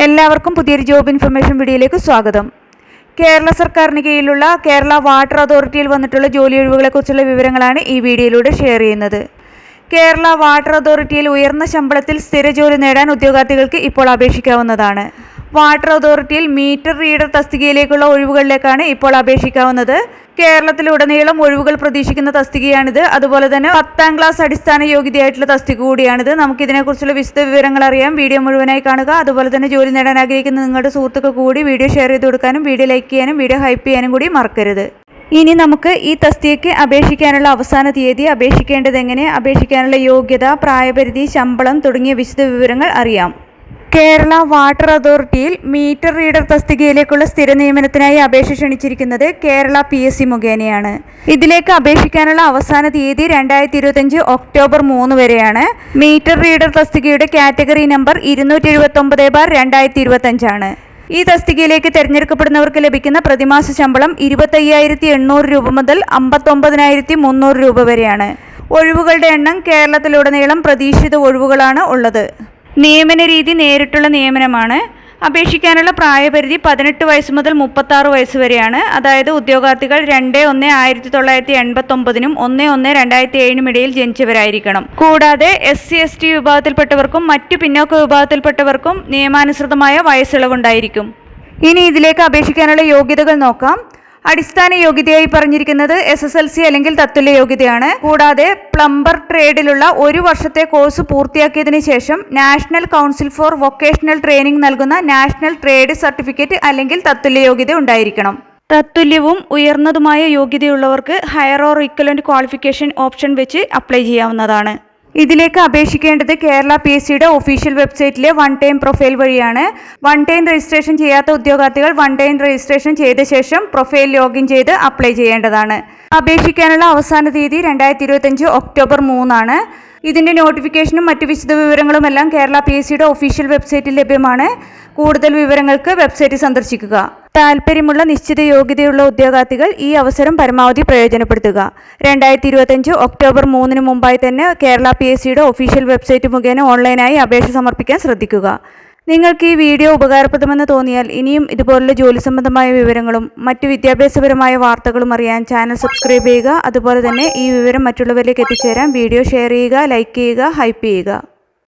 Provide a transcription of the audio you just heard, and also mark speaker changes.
Speaker 1: എല്ലാവർക്കും പുതിയൊരു job information വീഡിയോയിലേക്ക് സ്വാഗതം. കേരള സർക്കാരിന് കീഴിലുള്ള കേരള വാട്ടർ അതോറിറ്റിയിൽ വന്നിട്ടുള്ള ജോലി ഒഴിവുകളെക്കുറിച്ചുള്ള വിവരങ്ങളാണ് ഈ വീഡിയോയിലൂടെ ഷെയർ ചെയ്യുന്നത്. കേരള വാട്ടർ അതോറിറ്റിയിൽ ഉയർന്ന ശമ്പളത്തിൽ സ്ഥിര ജോലി നേടാൻ ഉദ്യോഗാർത്ഥികൾക്ക് ഇപ്പോൾ അപേക്ഷിക്കാവുന്നതാണ്. വാട്ടർ അതോറിറ്റിയിൽ മീറ്റർ റീഡർ തസ്തികയിലേക്കുള്ള ഒഴിവുകളിലേക്കാണ് ഇപ്പോൾ അപേക്ഷിക്കാവുന്നത്. കേരളത്തിലുടനീളം ഒഴിവുകൾ പ്രതീക്ഷിക്കുന്ന തസ്തികയാണിത്. അതുപോലെ തന്നെ പത്താം ക്ലാസ് അടിസ്ഥാന യോഗ്യതയായിട്ടുള്ള തസ്തിക കൂടിയാണിത്. നമുക്ക് ഇതിനെക്കുറിച്ചുള്ള വിശദ വിവരങ്ങൾ അറിയാം വീഡിയോ മുഴുവനായി കാണുക. അതുപോലെ തന്നെ ജോലി നേടാൻ ആഗ്രഹിക്കുന്ന നിങ്ങളുടെ സുഹൃത്തുക്കൾ കൂടി വീഡിയോ ഷെയർ ചെയ്ത് കൊടുക്കാനും വീഡിയോ ലൈക്ക് ചെയ്യാനും വീഡിയോ ഹൈപ്പ് ചെയ്യാനും കൂടി മറക്കരുത്. ഇനി നമുക്ക് ഈ തസ്തികയ്ക്ക് അപേക്ഷിക്കാനുള്ള അവസാന തീയതി അപേക്ഷിക്കേണ്ടത് എങ്ങനെ അപേക്ഷിക്കാനുള്ള യോഗ്യത പ്രായപരിധി ശമ്പളം തുടങ്ങിയ വിശദ വിവരങ്ങൾ അറിയാം. കേരള വാട്ടർ അതോറിറ്റിയിൽ മീറ്റർ റീഡർ തസ്തികയിലേക്കുള്ള സ്ഥിര നിയമനത്തിനായി അപേക്ഷ ക്ഷണിച്ചിരിക്കുന്നത് കേരള പി എസ് സി മുഖേനയാണ്. ഇതിലേക്ക് അപേക്ഷിക്കാനുള്ള അവസാന തീയതി രണ്ടായിരത്തി ഇരുപത്തിയഞ്ച് ഒക്ടോബർ മൂന്ന് വരെയാണ്. മീറ്റർ റീഡർ തസ്തികയുടെ കാറ്റഗറി നമ്പർ ഇരുന്നൂറ്റി എഴുപത്തി ഒമ്പത് ബാർ രണ്ടായിരത്തി ഇരുപത്തഞ്ചാണ് ഈ തസ്തികയിലേക്ക് തിരഞ്ഞെടുക്കപ്പെടുന്നവർക്ക് ലഭിക്കുന്ന പ്രതിമാസ ശമ്പളം ഇരുപത്തയ്യായിരത്തി എണ്ണൂറ് രൂപ മുതൽ അമ്പത്തൊമ്പതിനായിരത്തി മുന്നൂറ് രൂപ വരെയാണ്. ഒഴിവുകളുടെ എണ്ണം കേരളത്തിലുടനീളം പ്രതീക്ഷിത ഒഴിവുകളാണ് ഉള്ളത്. നിയമന രീതി നേരിട്ടുള്ള നിയമനമാണ്. അപേക്ഷിക്കാനുള്ള പ്രായപരിധി പതിനെട്ട് വയസ്സ് മുതൽ മുപ്പത്താറ് വയസ്സ് വരെയാണ്. അതായത് ഉദ്യോഗാർത്ഥികൾ രണ്ട് ഒന്ന് ആയിരത്തി തൊള്ളായിരത്തി എൺപത്തൊമ്പതിനും ഒന്ന് ഒന്ന് രണ്ടായിരത്തി ഏഴിനും ഇടയിൽ ജനിച്ചവരായിരിക്കണം. കൂടാതെ എസ് സി എസ് ടി വിഭാഗത്തിൽപ്പെട്ടവർക്കും മറ്റു പിന്നോക്ക വിഭാഗത്തിൽപ്പെട്ടവർക്കും നിയമാനുസൃതമായ വയസ്സിളവുണ്ടായിരിക്കും ഇനി ഇതിലേക്ക് അപേക്ഷിക്കാനുള്ള യോഗ്യതകൾ നോക്കാം. അടിസ്ഥാന യോഗ്യതയായി പറഞ്ഞിരിക്കുന്നത് എസ് എസ് എൽ സി അല്ലെങ്കിൽ തത്തുല്യ യോഗ്യതയാണ്. കൂടാതെ പ്ലംബർ ട്രേഡിലുള്ള ഒരു വർഷത്തെ കോഴ്സ് പൂർത്തിയാക്കിയതിനു ശേഷം National Council for Vocational Training നൽകുന്ന നാഷണൽ ട്രേഡ് സർട്ടിഫിക്കറ്റ് അല്ലെങ്കിൽ തത്തുല്യ യോഗ്യത ഉണ്ടായിരിക്കണം. തത്തുല്യവും ഉയർന്നതുമായ യോഗ്യതയുള്ളവർക്ക് higher or equivalent qualification option വെച്ച് അപ്ലൈ ചെയ്യാവുന്നതാണ്. ഇതിലേക്ക് അപേക്ഷിക്കേണ്ടത് കേരള പി എസ് സിയുടെ ഒഫീഷ്യൽ വെബ്സൈറ്റിലെ വൺ ടൈം പ്രൊഫൈൽ വഴിയാണ്. വൺ ടൈം രജിസ്ട്രേഷൻ ചെയ്യാത്ത ഉദ്യോഗാർത്ഥികൾ വൺ ടൈം രജിസ്ട്രേഷൻ ചെയ്ത ശേഷം പ്രൊഫൈൽ ലോഗിൻ ചെയ്ത് അപ്ലൈ ചെയ്യേണ്ടതാണ്. അപേക്ഷിക്കാനുള്ള അവസാന തീയതി രണ്ടായിരത്തി ഇരുപത്തഞ്ച് ഒക്ടോബർ മൂന്നാണ്. ഇതിന്റെ നോട്ടിഫിക്കേഷനും മറ്റു വിശദ വിവരങ്ങളുമെല്ലാം കേരള പി എസ് സിയുടെ ഒഫീഷ്യൽ വെബ്സൈറ്റിൽ ലഭ്യമാണ്. കൂടുതൽ വിവരങ്ങൾക്ക് വെബ്സൈറ്റ് സന്ദർശിക്കുക. താല്പര്യമുള്ള നിശ്ചിത യോഗ്യതയുള്ള ഉദ്യോഗാർത്ഥികൾ ഈ അവസരം പരമാവധി പ്രയോജനപ്പെടുത്തുക. രണ്ടായിരത്തി ഇരുപത്തഞ്ച് ഒക്ടോബർ മൂന്നിന് മുമ്പായി തന്നെ കേരള പി എസ് സിയുടെ ഒഫീഷ്യൽ വെബ്സൈറ്റ് മുഖേന ഓൺലൈനായി അപേക്ഷ സമർപ്പിക്കാൻ ശ്രദ്ധിക്കുക. നിങ്ങൾക്ക് ഈ വീഡിയോ ഉപകാരപ്രദമെന്ന് തോന്നിയാൽ ഇനിയും ഇതുപോലുള്ള ജോലി സംബന്ധമായ വിവരങ്ങളും മറ്റ് വിദ്യാഭ്യാസപരമായ വാർത്തകളും അറിയാൻ ചാനൽ സബ്സ്ക്രൈബ് ചെയ്യുക. അതുപോലെ തന്നെ ഈ വിവരം മറ്റുള്ളവരിലേക്ക് എത്തിച്ചേരാൻ വീഡിയോ ഷെയർ ചെയ്യുക ലൈക്ക് ചെയ്യുക ഹൈപ്പ് ചെയ്യുക.